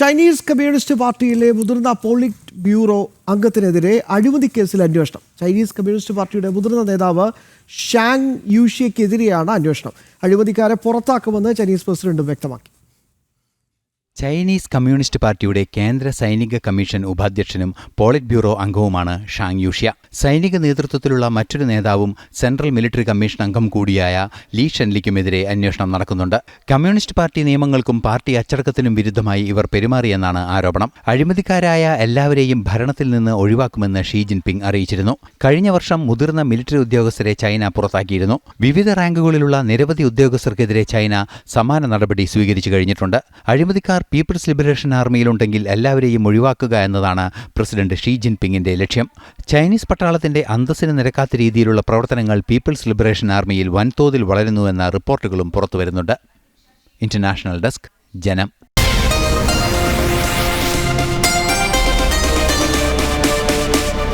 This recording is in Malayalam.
ചൈനീസ് കമ്മ്യൂണിസ്റ്റ് പാർട്ടിയിലെ മുതിർന്ന പോളിറ്റ് ബ്യൂറോ അംഗത്തിനെതിരെ അഴിമതി കേസിൽ അന്വേഷണം. ചൈനീസ് കമ്മ്യൂണിസ്റ്റ് പാർട്ടിയുടെ മുതിർന്ന നേതാവ് ഷാങ് യൂഷ്യക്കെതിരെയാണ് അന്വേഷണം. അഴിമതിക്കാരെ പുറത്താക്കുമെന്ന് ചൈനീസ് പ്രസിഡന്റും വ്യക്തമാക്കി. ചൈനീസ് കമ്മ്യൂണിസ്റ്റ് പാർട്ടിയുടെ കേന്ദ്ര സൈനിക കമ്മീഷൻ ഉപാധ്യക്ഷനും പോളിറ്റ് ബ്യൂറോ അംഗവുമാണ് ഷാങ് യൂഷ്യ. സൈനിക നേതൃത്വത്തിലുള്ള മറ്റൊരു നേതാവും സെൻട്രൽ മിലിറ്ററി കമ്മീഷൻ അംഗം കൂടിയായ ലീ ഷെൻലിക്കുമെതിരെ അന്വേഷണം നടക്കുന്നുണ്ട്. കമ്മ്യൂണിസ്റ്റ് പാർട്ടി നിയമങ്ങൾക്കും പാർട്ടി അച്ചടക്കത്തിനും വിരുദ്ധമായി ഇവർ പെരുമാറിയെന്നാണ് ആരോപണം. അഴിമതിക്കാരായ എല്ലാവരെയും ഭരണത്തിൽ നിന്ന് ഒഴിവാക്കുമെന്ന് ഷീ ജിൻപിങ് അറിയിച്ചിരുന്നു. കഴിഞ്ഞ വർഷം മുതിർന്ന മിലിറ്ററി ഉദ്യോഗസ്ഥരെ ചൈന പുറത്താക്കിയിരുന്നു. വിവിധ റാങ്കുകളിലുള്ള നിരവധി ഉദ്യോഗസ്ഥർക്കെതിരെ ചൈന സമാന നടപടി സ്വീകരിച്ചു കഴിഞ്ഞിട്ടുണ്ട്. അഴിമതിക്കാർ പീപ്പിൾസ് ലിബറേഷൻ ആർമിയിലുണ്ടെങ്കിൽ എല്ലാവരെയും ഒഴിവാക്കുക എന്നതാണ് പ്രസിഡന്റ് ഷീ ജിൻപിങ്ങിന്റെ ലക്ഷ്യം. ചൈനീസ് പട്ടാളത്തിന്റെ അന്തസ്സിന് നിരക്കാത്ത രീതിയിലുള്ള പ്രവർത്തനങ്ങൾ പീപ്പിൾസ് ലിബറേഷൻ ആർമിയിൽ വൻതോതിൽ വളരുന്നുവെന്ന റിപ്പോർട്ടുകളും പുറത്തുവരുന്നുണ്ട്. ഇന്റർനാഷണൽ ഡെസ്ക് ജനം.